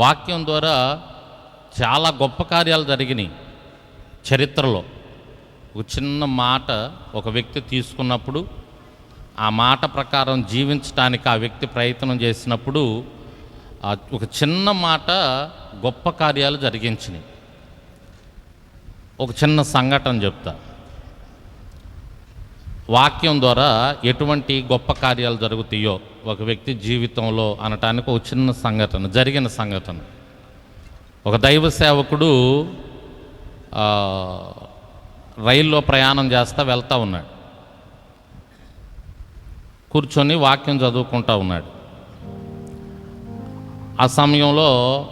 వాక్యం ద్వారా చాలా గొప్ప కార్యాలు జరిగినాయి చరిత్రలో. ఒక చిన్న మాట ఒక వ్యక్తి తీసుకున్నప్పుడు ఆ మాట ప్రకారం జీవించడానికి ఆ వ్యక్తి ప్రయత్నం చేసినప్పుడు ఒక చిన్న మాట గొప్ప కార్యాలు జరిగించినాయి. ఒక చిన్న సంఘటన చెప్తా. వాక్యం ద్వారా ఎటువంటి గొప్ప కార్యాలు జరుగుతాయో ఒక వ్యక్తి జీవితంలో అనటానికి ఒక చిన్న సంఘటన జరిగిన సంఘటన. ఒక దైవ సేవకుడు రైల్లో ప్రయాణం చేస్తూ వెళ్తూ ఉన్నాడు. కూర్చొని వాక్యం చదువుకుంటూ ఉన్నాడు. ఆ సమయంలో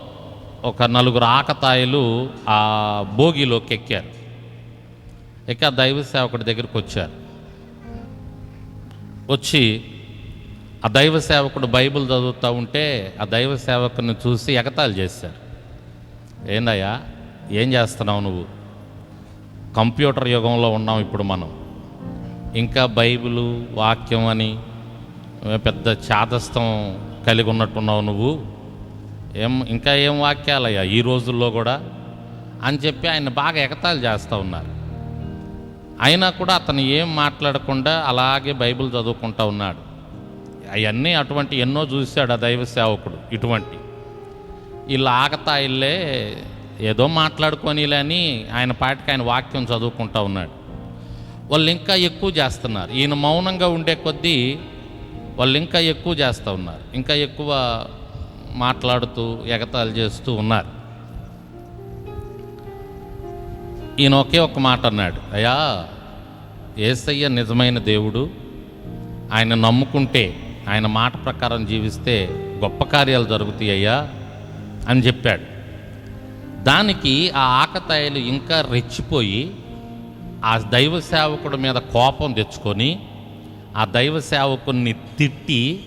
ఒక నలుగురు ఆకతాయిలు ఆ భోగిలోకి ఎక్కారు. ఎక్కి ఆ దైవ సేవకుడి దగ్గరికి వచ్చారు. వచ్చి ఆ దైవ సేవకుడు బైబిల్ చదువుతూ ఉంటే ఆ దైవ సేవకుని చూసి ఎగతాళి చేశారు. ఏందయ్యా? ఏం చేస్తున్నావు నువ్వు? కంప్యూటర్ యుగంలో ఉన్నాం ఇప్పుడు మనం. ఇంకా బైబిలు వాక్యం అని పెద్ద చాదస్తం కలిగి ఉన్నట్టున్నావు నువ్వు. ఏం ఇంకా ఏం వాక్యాలయ్యా ఈ రోజుల్లో కూడా? అని చెప్పి ఆయన బాగా ఎగతాలు చేస్తూ ఉన్నారు. అయినా కూడా అతను ఏం మాట్లాడకుండా అలాగే బైబిల్ చదువుకుంటా ఉన్నాడు. అవన్నీ అటువంటి ఎన్నో చూశాడు ఆ దైవ సేవకుడు ఇటువంటి. వీళ్ళు ఆగతాయిల్లే ఏదో మాట్లాడుకోనిలే అని ఆయన పాటికి ఆయన వాక్యం చదువుకుంటా ఉన్నాడు. వాళ్ళు ఇంకా ఎక్కువ చేస్తున్నారు. ఈయన మౌనంగా ఉండే కొద్దీ వాళ్ళు ఇంకా ఎక్కువ చేస్తూ ఉన్నారు. ఇంకా ఎక్కువ మాట్లాడుతూ ఎగతాళి చేస్తూ ఉన్నారు. ఈయన ఒకే ఒక మాట అన్నాడు అయ్యా ఏసయ్య నిజమైన దేవుడు. ఆయన నమ్ముకుంటే ఆయన మాట ప్రకారం జీవిస్తే గొప్ప కార్యాలు జరుగుతాయి అయ్యా అని చెప్పాడు. దానికి ఆ ఆకతాయిలు ఇంకా రెచ్చిపోయి ఆ దైవ సేవకుడి మీద కోపం తెచ్చుకొని ఆ దైవ సేవకుడిని తిట్టి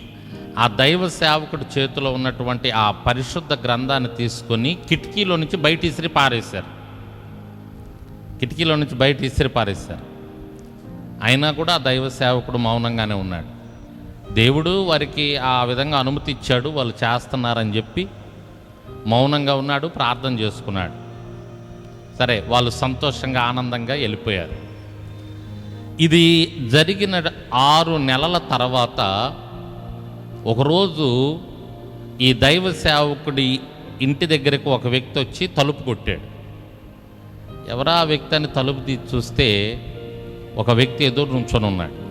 ఆ దైవ సేవకుడి చేతిలో ఉన్నటువంటి ఆ పరిశుద్ధ గ్రంథాన్ని తీసుకొని కిటికీలో నుంచి బయటిసిరి పారేశారు. కిటికీలో నుంచి బయట ఇసిరి పారేశారు. అయినా కూడా ఆ దైవ సేవకుడు మౌనంగానే ఉన్నాడు. దేవుడు వారికి ఆ విధంగా అనుమతి ఇచ్చాడు వాళ్ళు చేస్తున్నారని చెప్పి మౌనంగా ఉన్నాడు ప్రార్థన చేసుకున్నాడు. సరే వాళ్ళు సంతోషంగా ఆనందంగా వెళ్ళిపోయారు. ఇది జరిగిన ఆరు నెలల తర్వాత ఒకరోజు ఈ దైవ సేవకుడి ఇంటి దగ్గరకు ఒక వ్యక్తి వచ్చి తలుపు కొట్టాడు. ఎవరా ఆ వ్యక్తి అని తలుపు తీసి చూస్తే ఒక వ్యక్తి ఎదురు నుంచొని ఉన్నాడు.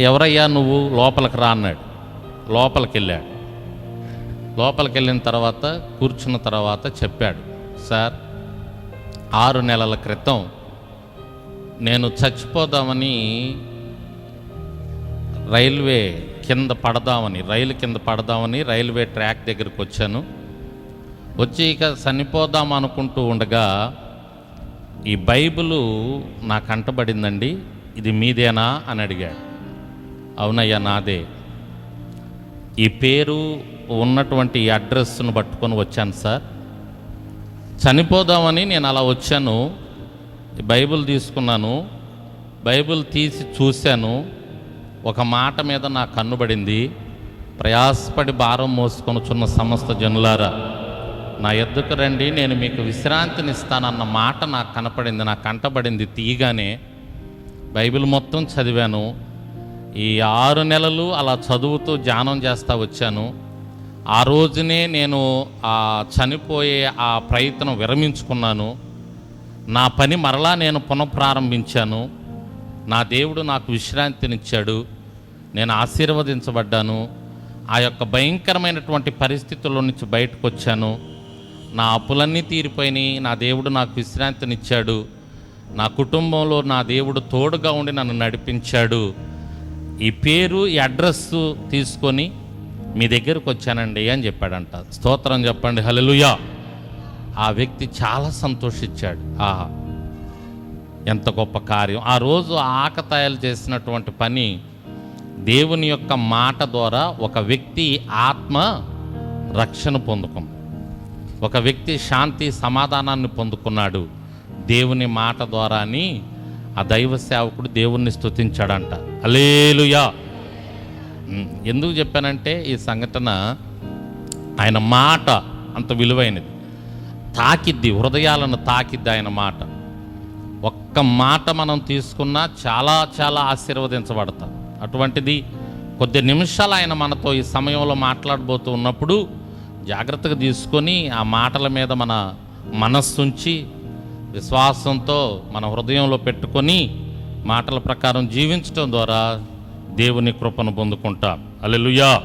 ఎవరయ్యా నువ్వు? లోపలికి రా అన్నాడు. లోపలికి వెళ్ళాడు లోపలికి వెళ్ళిన తర్వాత కూర్చున్న తర్వాత చెప్పాడు సార్ ఆరు నెలల క్రితం నేను చచ్చిపోదామని రైల్వే కింద పడదామని రైలు కింద పడదామని రైల్వే ట్రాక్ దగ్గరికి వచ్చాను. వచ్చి ఇక చనిపోదాం అనుకుంటూ ఉండగా ఈ బైబిలు నా కంటబడిందండి ఇది మీదేనా అని అడిగాడు. అవునయ్యా నాదే. ఈ పేరు ఉన్నటువంటి ఈ అడ్రస్ను పట్టుకొని వచ్చాను సార్. చనిపోదామని నేను అలా వచ్చాను బైబిల్ తీసుకున్నాను బైబిల్ తీసి చూశాను ఒక మాట మీద నా కన్నుబడింది ప్రయాసపడి భారం మోసుకొని చిన్న సమస్త జనులారా. నా ఎద్దుకు రండి నేను మీకు విశ్రాంతినిస్తానన్న మాట నాకు కనపడింది నాకు కంటపడింది తీయగానే బైబిల్ మొత్తం చదివాను. ఈ ఆరు నెలలు అలా చదువుతూ ధ్యానం చేస్తూ వచ్చాను. ఆ రోజునే నేను ఆ చనిపోయే ఆ ప్రయత్నం విరమించుకున్నాను. నా పని మరలా నేను పునఃప్రారంభించాను. నా దేవుడు నాకు విశ్రాంతినిచ్చాడు. నేను ఆశీర్వదించబడ్డాను. ఆ యొక్క భయంకరమైనటువంటి పరిస్థితుల్లో నుంచి బయటకు వచ్చాను నా అప్పులన్నీ తీరిపోయినాయి నా దేవుడు నాకు విశ్రాంతినిచ్చాడు నా కుటుంబంలో నా దేవుడు తోడుగా ఉండి నన్ను నడిపించాడు. ఈ పేరు ఈ అడ్రస్ తీసుకొని మీ దగ్గరకు వచ్చానండి అని చెప్పాడంట. స్తోత్రం చెప్పండి హలలుయా ఆ వ్యక్తి చాలా సంతోషించాడు. ఆహా ఎంత గొప్ప కార్యం. ఆ రోజు ఆకతాయాలు చేసినటువంటి పని దేవుని యొక్క మాట ద్వారా ఒక వ్యక్తి ఆత్మ రక్షణ పొందుకుంది. ఒక వ్యక్తి శాంతి సమాధానాన్ని పొందుకున్నాడు. దేవుని మాట ద్వారా అని ఆ దైవ సేవకుడు దేవుణ్ణి స్తుతించాడంట. అలేలుయా ఎందుకు చెప్పానంటే ఈ సంఘటన ఆయన మాట అంత విలువైనది. తాకిద్ది హృదయాలను తాకిద్ది ఆయన మాట. ఒక్క మాట మనం తీసుకున్నా చాలా చాలా ఆశీర్వదించబడతాం. అటువంటిది కొద్ది నిమిషాలు ఆయన మనతో ఈ సమయంలో మాట్లాడబోతూ ఉన్నప్పుడు జాగ్రత్తగా తీసుకొని ఆ మాటల మీద మన మనస్సుంచి విశ్వాసంతో మన హృదయంలో పెట్టుకొని మాటల ప్రకారం జీవించడం ద్వారా దేవుని కృపను పొందుకుంటాం. అల్లెలుయా